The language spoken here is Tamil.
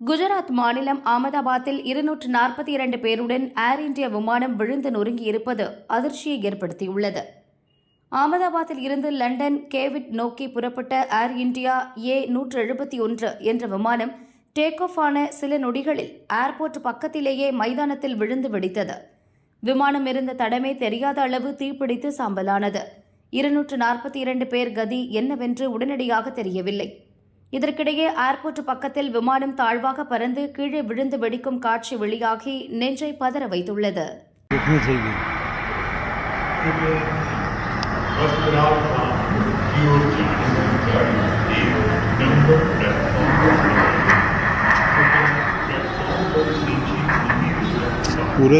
குஜராத் மாநிலம் அகமதாபாத்தில் இருநூற்று நாற்பத்தி இரண்டு பேருடன் ஏர் இந்தியா விமானம் விழுந்து நொறுங்கியிருப்பது அதிர்ச்சியை ஏற்படுத்தியுள்ளது. அகமதாபாத்தில் இருந்து லண்டன் கேவிட் நோக்கி புறப்பட்ட ஏர் இந்தியா ஏ நூற்று எழுபத்தி ஒன்று என்ற விமானம் டேக் ஆஃப் ஆன சில நொடிகளில் ஏர்போர்ட் பக்கத்திலேயே மைதானத்தில் விழுந்து வெடித்தது. விமானம் இருந்த தடமே தெரியாத அளவு தீப்பிடித்து சாம்பலானது. இருநூற்று நாற்பத்தி இரண்டு பேர் கதி என்னவென்று உடனடியாக தெரியவில்லை. இதற்கிடையே ஏர்போர்ட் பக்கத்தில் விமானம் தாழ்வாக பறந்து கீழே விழுந்து வெடிக்கும் காட்சி வெளியாகி நெஞ்சை பதற வைத்துள்ளது. पूरे